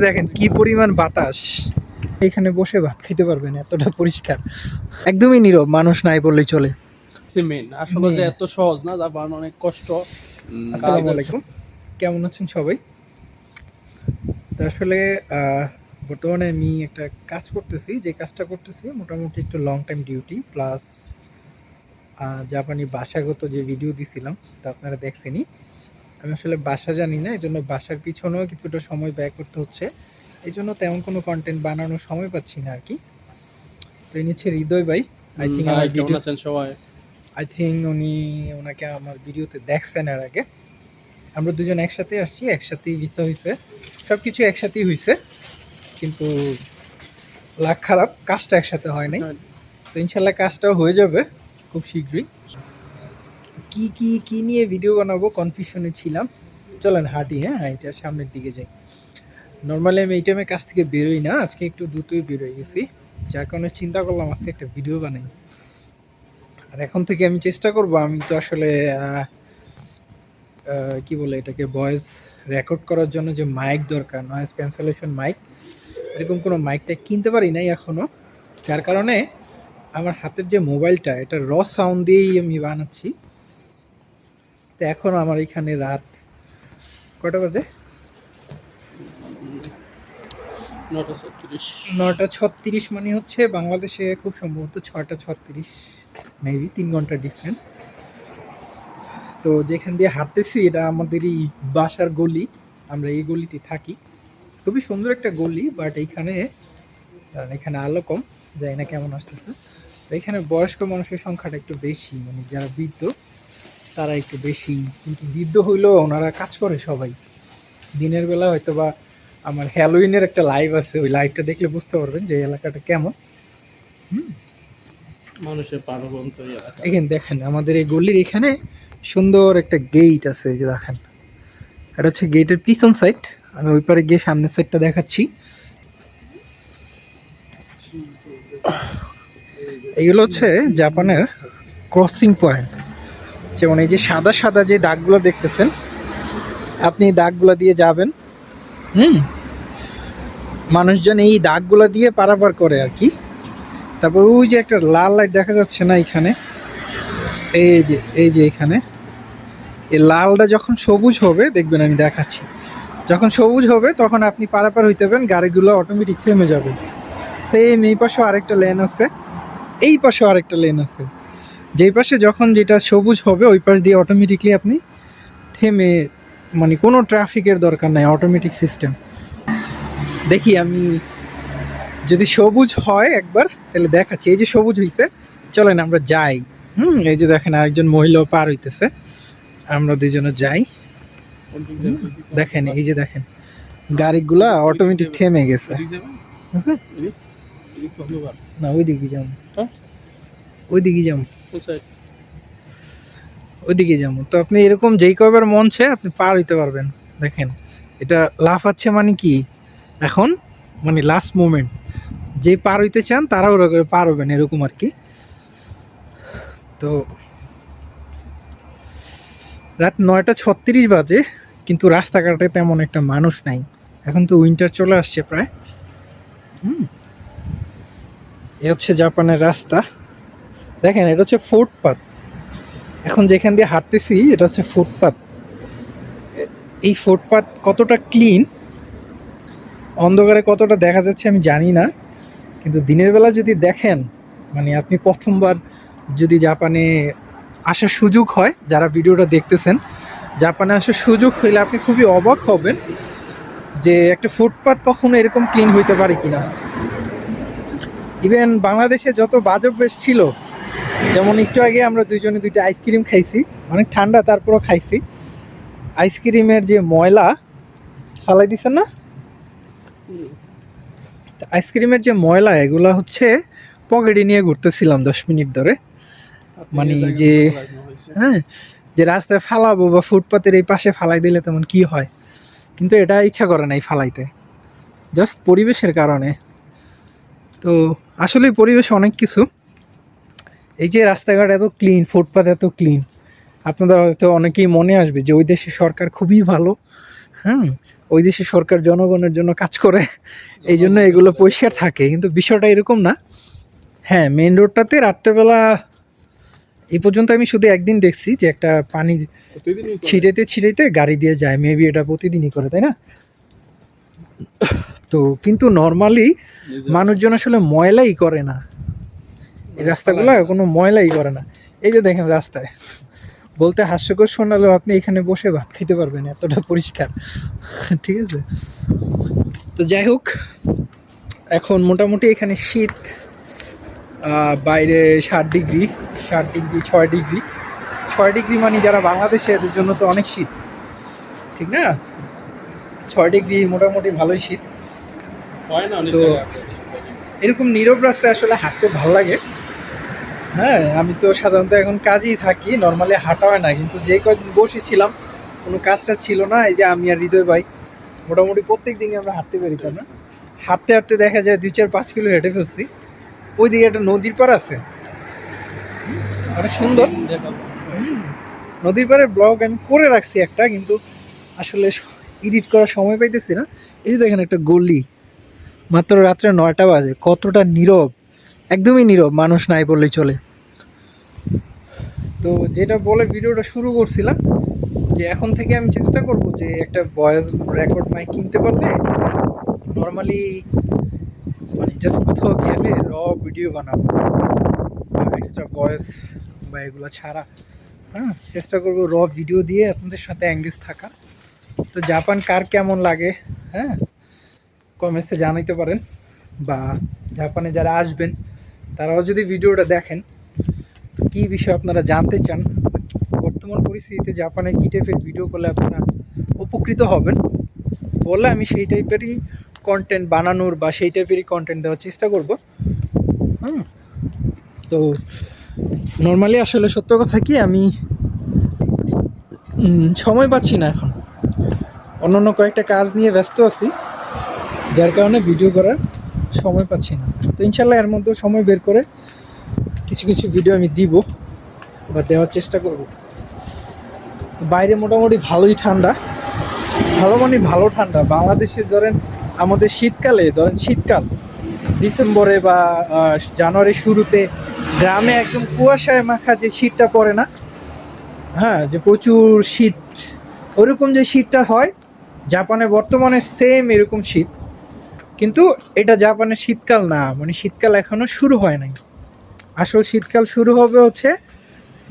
দেখেন কি পরিমাণ বাতাস। এখানে বসে ভাত খেতে পারবেন এতটা পরিষ্কার। একদমই নীরব মানুষ নাই বললেই চলে। আসলে যে এত সহজ না অনেক কষ্ট। আসসালামু আলাইকুম। কেমন আছেন সবাই? তো আসলে আহ, বর্তমানে আমি একটা কাজ করতেছি যে কাজটা করতেছি মোটামুটি একটু লং টাইম ডিউটি প্লাস জাপানি ভাষাগত যে ভিডিও দিছিলাম তা আপনারা দেখছেনই। আমি আসলে বাসা জানি না এই জন্য বাসার পিছনেও কিছুটা সময় ব্যয় করতে হচ্ছে। এই জন্য তেমন কোনো কন্টেন্ট বানানোর সময় পাচ্ছি না আর কি তো ইনি হচ্ছে হৃদয় ভাই। আই থিঙ্ক আমার ভিডিও আছেন সবাই? আই থিঙ্ক উনি ওনাকে আমার ভিডিওতে দেখছেন এর আগে। আমরা দুজন একসাথে আসছি একসাথেই ভিসা হয়েছে সব কিছু একসাথেই হয়েছে কিন্তু লাখ খারাপ কাজটা একসাথে হয় নাই। তো ইনশাল্লাহ কাজটাও হয়ে যাবে খুব শীঘ্রই। কি কি কি নিয়ে ভিডিও বানাবো? কনফিউশনে ছিলাম। চলেন হাঁটি হ্যাঁ? হাঁটিটা সামনের দিকে যাই। নর্মালি আমি এই টাইমে কাছ থেকে বেরোই না, আজকে একটু দ্রুতই বেরোয় গেছি। যার কারণে চিন্তা করলাম আজকে একটা ভিডিও বানাই। আর এখন থেকে আমি চেষ্টা করব, আমি তো আসলে কি বলে এটাকে ভয়েস রেকর্ড করার জন্য যে মাইক দরকার নয়েজ ক্যান্সেলেশন মাইক এরকম কোনো মাইকটা কিনতে পারি নাই এখনও যার কারণে আমার হাতের যে মোবাইলটা এটা র সাউন্ড দিয়েই আমি বানাচ্ছি। তো এখন আমার এখানে রাত কটা বাজে? নটা ছত্রিশ। মানে হচ্ছে বাংলাদেশে খুব সম্ভবত ছটা ছত্রিশ মেবি তিন ঘণ্টা ডিফারেন্স তো যেখান দিয়ে হাঁটতেছি এটা আমাদেরই বাসার গলি আমরা এই গলিতে থাকি। খুবই সুন্দর একটা গলি বাট এইখানে কারণ এখানে আলো কম যাই না কেমন আসতেছে। তো এখানে বয়স্ক মানুষের সংখ্যাটা একটু বেশি মানে যারা বৃদ্ধ তারা একটু বেশি কিন্তু বৃদ্ধ হইলেও ওনারা কাজ করে সবাই। দিনের বেলা হয়তো বা আমার হ্যালোইনের একটা লাইভ আছে ওই লাইভটা দেখলে বুঝতে পারবেন যে এই এলাকাটা কেমন। মানুষের এখানে দেখেন আমাদের এই গলির এখানে সুন্দর একটা গেট আছে এই যে দেখেন। এটা হচ্ছে গেটের পিছন সাইড আমি ওই পারে গিয়ে সামনের সাইডটা দেখাচ্ছি। এগুলো হচ্ছে জাপানের ক্রসিং পয়েন্ট যেমন এই যে সাদা সাদা যে দাগগুলো দেখতেছেন, আপনি দাগগুলো দিয়ে যাবেন। হুম? মানুষজন এই দাগগুলো দিয়ে পারাপার করে আর কি। তারপর ওই যে একটা লাল লাইট দেখা যাচ্ছে না এখানে? এই যে এই যে এখানে। এই লালটা যখন সবুজ হবে, দেখবেন আমি দেখাচ্ছি। যখন সবুজ হবে, তখন আপনি পারাপার হইতে পারেন গাড়িগুলো অটোমেটিক থেমে যাবে। সেম এই পাশেও আরেকটা লেন আছে। এই পাশেও আরেকটা লেন আছে। যেই পাশে যখন যেটা সবুজ হবে ওই পাশ দিয়ে অটোমেটিকলি আপনি থেমে মানে কোনো ট্রাফিকের দরকার নাই অটোমেটিক সিস্টেম দেখি আমি যদি সবুজ হয় একবার তাহলে দেখাচ্ছি। এই যে সবুজ হইছে চলেন আমরা যাই। হুম এই যে দেখেন আরেকজন মহিলাও পার হইতেছে। আমরা দুজনে যাই। দেখেন এই যে দেখেন গাড়িগুলা অটোমেটিক থেমে গেছে। না ওই দিকে যাব। হ্যাঁ? ওই দিকে যাব। ওই দিকে যাব। তো আপনি এরকম যেই কবার মন চায় আপনি পার হইতে পারবেন। দেখেন, এটা লাফাচ্ছে মানে কি? এখন মানে লাস্ট মোমেন্ট যে পার হইতে চান, তারা ওরা করে পার হবেন, এরকম আর কি। তো রাত নয়টা ছত্রিশ বাজে, কিন্তু রাস্তাঘাটে তেমন একটা মানুষ নাই। এখন তো উইন্টার চলে আসছে প্রায়। হুম। এ হচ্ছে জাপানের রাস্তা। দেখেন, এটা হচ্ছে ফুটপাত। এখন যেখান দিয়ে হাঁটতেছি, এটা হচ্ছে ফুটপাত। এই ফুটপাত কতটা ক্লিন, অন্ধকারে কতটা দেখা যাচ্ছে আমি জানি না, কিন্তু দিনের বেলা যদি দেখেন মানে আপনি প্রথমবার যদি জাপানে আসার সুযোগ হয়, যারা ভিডিওটা দেখতেছেন, জাপানে আসার সুযোগ হইলে আপনি খুবই অবাক হবেন যে একটা ফুটপাত কখনো এরকম ক্লিন হইতে পারে কিনা। ইভেন বাংলাদেশে যত বাজব বেশ ছিল যেমন একটু আগে আমরা দুইজনে দুইটা আইসক্রিম খাইছি অনেক ঠান্ডা তারপরও খাইছি। আইসক্রিমের যে ময়লা ফালাই দিছেন না? তো আইসক্রিমের যে ময়লা এগুলা হচ্ছে পকেটে নিয়ে ঘুরতেছিলাম দশ মিনিট ধরে। মানে যে- হ্যাঁ যে রাস্তায় ফালাবো বা ফুটপাতের এই পাশে ফালাই দিলে তেমন কি হয়? কিন্তু এটা ইচ্ছা করে নাই ফালাইতে। জাস্ট পরিবেশের কারণে। তো আসলে পরিবেশ অনেক কিছু। এই যে রাস্তাঘাট এত ক্লিন ফুটপাত এত ক্লিন আপনাদের হয়তো অনেকেই মনে আসবে যে ওই দেশের সরকার খুবই ভালো হ্যাঁ ওই দেশের সরকার জনগণের জন্য কাজ করে এই জন্য এগুলো পরিষ্কার থাকে কিন্তু বিষয়টা এরকম না। হ্যাঁ মেন রোডটাতে রাত্রেবেলা এই পর্যন্ত আমি শুধু একদিন দেখছি যে একটা পানি। ছিটাইতে ছিটাইতে গাড়ি দিয়ে যায় মেবি এটা প্রতিদিনই করে তাই না? তো কিন্তু নর্মালি মানুষজন আসলে ময়লাই করে না। এই রাস্তাগুলো কোনো ময়লাই করে না। এই যে দেখেন রাস্তায়। বলতে হাস্যকর শোনালেও আপনি এখানে বসে ভাত খেতে পারবেন এতটা পরিষ্কার। ঠিক আছে? তো যাই হোক এখন মোটামুটি এখানে শীত বাইরে ষাট ডিগ্রি ষাট ডিগ্রি ছয় ডিগ্রি। ছয় ডিগ্রি মানে যারা বাংলাদেশে এদের জন্য তো অনেক শীত। ঠিক না? ছয় ডিগ্রি মোটামুটি ভালোই শীত। হয় না তো- এরকম নীরব রাস্তায় আসলে হাঁটতে ভালো লাগে। হ্যাঁ আমি তো সাধারণত এখন কাজেই থাকি নর্মালি হাঁটা হয় না কিন্তু যে কদিন বসেছিলাম কোনো কাজটা ছিল না এই যে আমি আর হৃদয় ভাই মোটামুটি প্রত্যেক দিনই আমরা হাঁটতে পারি না? হাঁটতে হাঁটতে দেখা যায় দুই চার পাঁচ কিলো হেঁটে ফেলছি। ওই দিকে একটা নদীর পার আছে। অনেক সুন্দর। নদীর পাড়ের ব্লগ আমি করে রাখছি একটা কিন্তু আসলে এডিট করার সময় পাইতেছি না। এই যে দেখেন একটা গলি মাত্র রাত্রে নয়টা বাজে কতটা নীরব একদমই নীরব মানুষ নাই বললেই চলে। তো যেটা বলে ভিডিওটা শুরু করছিলাম, যে এখন থেকে আমি চেষ্টা করব যে একটা ভয়েস রেকর্ড মাইক কিনতে পারলে নর্মালি মানে জাস্ট কোথাও গেলে র ভিডিও বানাবো এক্সট্রা ভয়েস বা এগুলো ছাড়া। হ্যাঁ চেষ্টা করব র ভিডিও দিয়ে আপনাদের সাথে অ্যাঙ্গেজ থাকা তো জাপান কার কেমন লাগে? হ্যাঁ কমেন্টসে জানাইতে পারেন। বা জাপানে যারা আসবেন, তারাও যদি ভিডিওটা দেখেন কী বিষয় আপনারা জানতে চান? বর্তমান পরিস্থিতিতে জাপানে কী টাইপের ভিডিও করলে আপনারা উপকৃত হবেন? বললে আমি সেই টাইপেরই কন্টেন্ট বানানোর বা সেই টাইপেরই কন্টেন্ট দেওয়ার চেষ্টা করব। হুম। তো নর্মালি আসলে সত্য কথা কি, আমি সময় পাচ্ছি না এখন। অন্যান্য কয়েকটা কাজ নিয়ে ব্যস্ত আছি, যার কারণে ভিডিও করার সময় পাচ্ছি না। তো ইনশাল্লাহ এর মধ্যেও সময় বের করে কিছু কিছু ভিডিও আমি দিব বা দেওয়ার চেষ্টা করব। বাইরে মোটামুটি ভালোই ঠান্ডা। ভালো মানে ভালো ঠান্ডা। বাংলাদেশে ধরেন আমাদের শীতকালে, ধরেন শীতকাল, ডিসেম্বরে বা জানুয়ারির শুরুতে গ্রামে একদম কুয়াশায় মাখা যে শীতটা পড়ে না হ্যাঁ যে প্রচুর শীত, ওরকম যে শীতটা হয়, জাপানে বর্তমানে সেম এরকম শীত। কিন্তু এটা জাপানের শীতকাল না মানে শীতকাল এখনও শুরু হয় নাই। আসল শীতকাল শুরু হবে হচ্ছে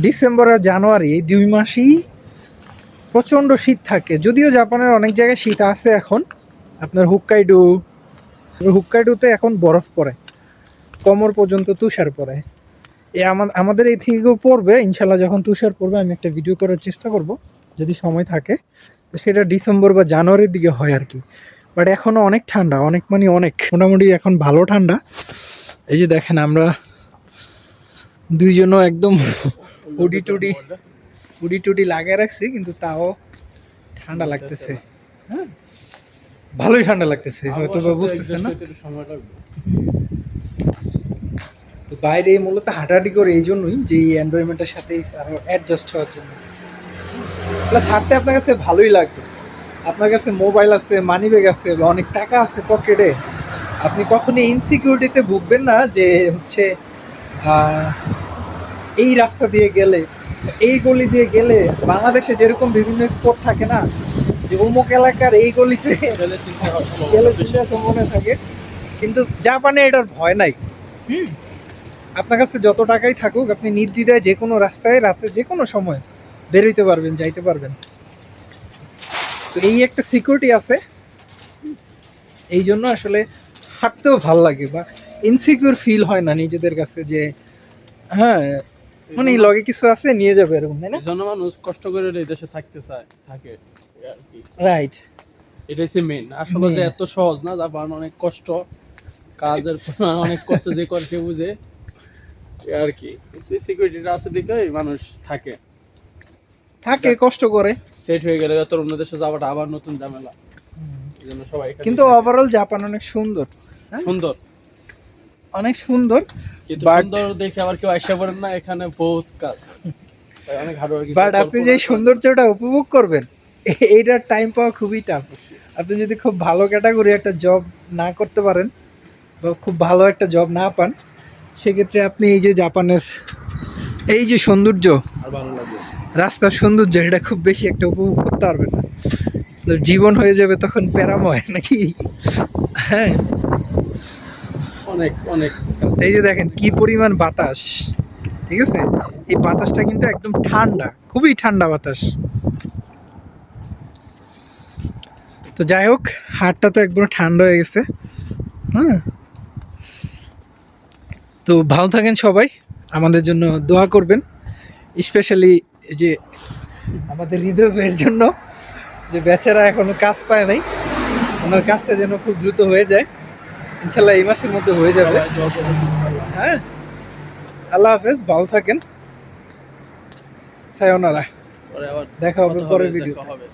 ডিসেম্বর আর জানুয়ারি। এই দুই মাসই প্রচণ্ড শীত থাকে। যদিও জাপানের অনেক জায়গায় শীত আছে এখন। আপনার হুক্কাইডু। হুক্কাইডুতে এখন বরফ পড়ে। কোমর পর্যন্ত তুষার পড়ে। এ আমা- আমাদের এই থেকেও পড়বে। ইনশাল্লাহ যখন তুষার পড়বে, আমি একটা ভিডিও করার চেষ্টা করব, যদি সময় থাকে। তো সেটা ডিসেম্বর বা জানুয়ারির দিকে হয় আর কি। বাট এখনও অনেক ঠান্ডা, অনেক মানে অনেক। মোটামুটি এখন ভালো ঠান্ডা। এই যে দেখেন আমরা দুইজনও একদম হুডি টুডি হুডি টুডি লাগিয়ে রাখছি কিন্তু তাও ঠান্ডা লাগতেছে। হ্যাঁ? ভালোই ঠান্ডা লাগতেছে হয়তো বা আমার না। তো বাইরে মূলত হাঁটাহাঁটি করে এই জন্যই যে এই এনভায়রনমেন্টের সাথে আরও অ্যাডজাস্ট হওয়ার জন্য। প্লাস হাঁটতে আপনার কাছে ভালোই লাগবে। আপনার কাছে মোবাইল আছে মানি ব্যাগ আছে বা অনেক টাকা আছে পকেটে আপনি কখনই ইনসিকিউরিটিতে ভুগবেন না যে হচ্ছে এই রাস্তা দিয়ে গেলে এই গলি দিয়ে গেলে বাংলাদেশে যেরকম বিভিন্ন স্পট থাকে না যে অমুক এলাকার এই গলিতে গেলে সম্ভাবনা থাকে। কিন্তু জাপানে এটার ভয় নাই। আপনার কাছে যত টাকাই থাকুক আপনি নির্দ্বিধায় যে কোনো রাস্তায় রাত্রে যে কোনো সময় বেরোইতে পারবেন যাইতে পারবেন। তো এই একটা সিকিউরিটি আছে। এই জন্য আসলে হাঁটতেও ভালো লাগে বা ইনসিকিউর ফিল হয় না নিজেদের কাছে যে হ্যাঁ মানে লগে কিছু আছে নিয়ে যাবে এরকম তাই না? এই জন্য মানুষ কষ্ট করে এই দেশে থাকতে চায় থাকে আর কি। রাইট এটাই হচ্ছে মেন আসলে যে এত সহজ না জাপান অনেক কষ্ট কাজের অনেক কষ্ট যে করে সে বুঝে আর কি। সিকিউরিটিটা আছে দেখে মানুষ থাকে। থাকে কষ্ট করে। সেট হয়ে গেলে তোর অন্য দেশে যাওয়াটা আবার নতুন ঝামেলা। কিন্তু ওভারঅল জাপান অনেক সুন্দর সুন্দর। অনেক সুন্দর সুন্দর দেখে আবার কেউ আসা পারেন না এখানে বহুত কাজ। অনেক হার্ড ওয়ার্ক বাট আপনি যে সৌন্দর্যটা উপভোগ করবেন এইটার টাইম পাওয়া খুবই টাফ আপনি যদি খুব ভালো ক্যাটাগরি একটা জব না করতে পারেন বা খুব ভালো একটা জব না পান সেক্ষেত্রে আপনি এই যে জাপানের এই যে সৌন্দর্য আর রাস্তার সৌন্দর্য এটা খুব বেশি একটা উপভোগ করতে পারবেন না। জীবন হয়ে যাবে তখন প্যারাময় নাকি? হ্যাঁ। অনেক অনেক এই যে দেখেন কি পরিমাণ বাতাস, ঠিক আছে? এই বাতাসটা কিন্তু একদম ঠান্ডা, খুবই ঠান্ডা বাতাস। তো যাই হোক হাটটা তো একদম ঠান্ডা হয়ে গেছে। হ্যাঁ? তো ভালো থাকেন সবাই, আমাদের জন্য দোয়া করবেন। স্পেশালি যে আমাদের হৃদয় ভাইয়ের জন্য, যে বেচারা এখনও কাজ পায় নাই, ওনার কাজটা যেন খুব দ্রুত হয়ে যায়। ইনশাল্লাহ এই মাসের মধ্যে হয়ে যাবে। হ্যাঁ? আল্লাহ হাফেজ ভালো থাকেন। সায়নারা। দেখা হবে পরের ভিডিও হবে।